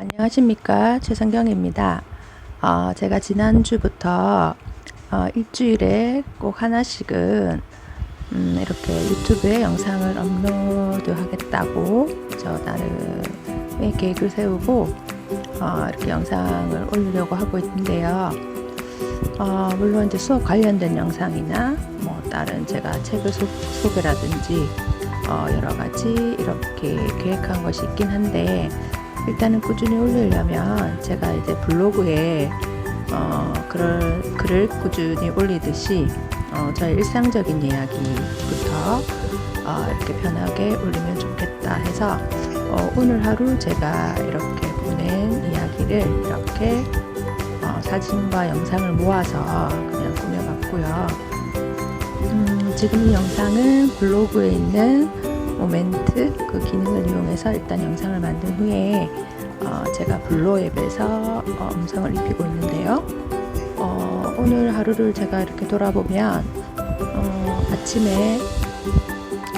안녕하십니까 최성경입니다. 어, 제가 지난주부터 어, 일주일에 꼭 하나씩은 음, 이렇게 유튜브에 영상을 업로드 하겠다고 저 나름의 계획을 세우고 어, 이렇게 영상을 올리려고 하고 있는데요. 어, 물론 이제 수업 관련된 영상이나 뭐 다른 제가 책을 소, 소개라든지 어, 여러 가지 이렇게 계획한 것이 있긴 한데 일단은 꾸준히 올리려면 제가 이제 블로그에 어, 글을, 글을 꾸준히 올리듯이 어, 저의 일상적인 이야기부터 어, 이렇게 편하게 올리면 좋겠다 해서 어, 오늘 하루 제가 이렇게 보낸 이야기를 이렇게 어, 사진과 영상을 모아서 그냥 꾸며봤고요. 음, 지금 이 영상은 블로그에 있는 모멘트 그 기능을 이용해서 일단 영상을 만든 후에 어, 제가 블로 앱에서 어, 음성을 입히고 있는데요. 어, 오늘 하루를 제가 이렇게 돌아보면 어, 아침에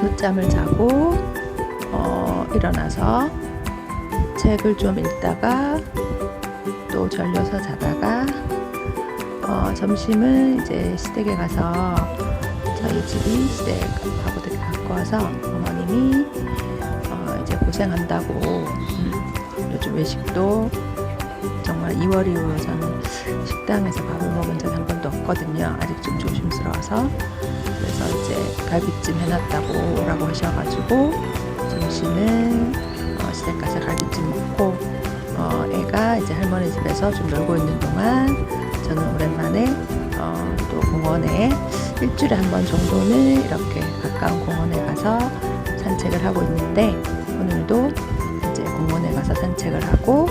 늦잠을 자고 어, 일어나서 책을 좀 읽다가 또 절려서 자다가 어, 점심은 이제 시댁에 가서 저희 집이 시댁하고 되게 가까워서 어머님이 어, 이제 고생한다고. 음, 요즘 외식도 정말 2월 이후로 저는 식당에서 밥을 먹은 적이 한 번도 없거든요. 아직 좀 조심스러워서. 그래서 이제 갈비찜 해놨다고 오라고 하셔가지고 점심은 어, 시댁 가서 갈비찜 먹고 어, 애가 이제 할머니 집에서 좀 놀고 있는 동안 저는 오랜만에 어, 또 공원에 일주일에 한 번 정도는 이렇게 가까운 공원에 가서 산책을 하고 있는데 오늘도 이제 공원에 가서 산책을 하고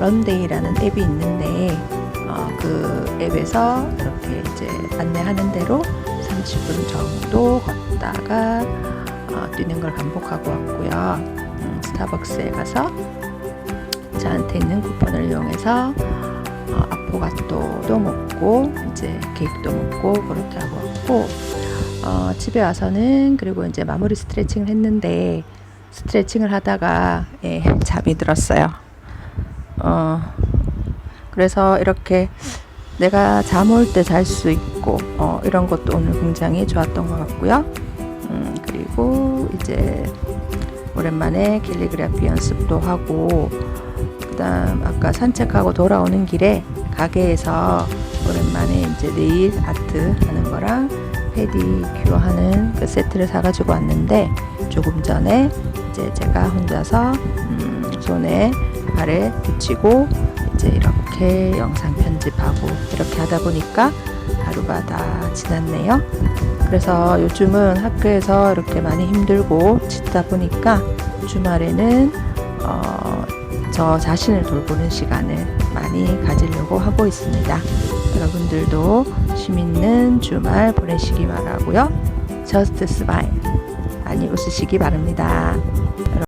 런데이라는 앱이 있는데 어, 그 앱에서 이렇게 이제 안내하는 대로 30분 정도 걷다가 어, 뛰는 걸 반복하고 왔고요. 음, 스타벅스에 가서 저한테 있는 쿠폰을 이용해서 어, 아포가토도 먹고 이제 케이크도 먹고 그렇게 하고 왔고 어, 집에 와서는 그리고 이제 마무리 스트레칭을 했는데 스트레칭을 하다가 예, 잠이 들었어요. 어, 그래서 이렇게 내가 잠 올 때 잘 수 있고 어, 이런 것도 오늘 굉장히 좋았던 것 같고요. 음, 그리고 이제 오랜만에 캘리그라피 연습도 하고 그다음 아까 산책하고 돌아오는 길에 가게에서 오랜만에 이제 네일 아트 하는 거랑 페디큐어 하는 그 세트를 사가지고 왔는데 조금 전에 이제 제가 혼자서 음, 손에 발에 붙이고 이제 이렇게 영상 편집하고 이렇게 하다 보니까 하루가 다 지났네요. 그래서 요즘은 학교에서 이렇게 많이 힘들고 지다 보니까 주말에는 어, 저 자신을 돌보는 시간을 많이 가지려고 하고 있습니다. 여러분들도 쉼 있는 주말 보내시기 바라고요. Just Smile 많이 웃으시기 바랍니다.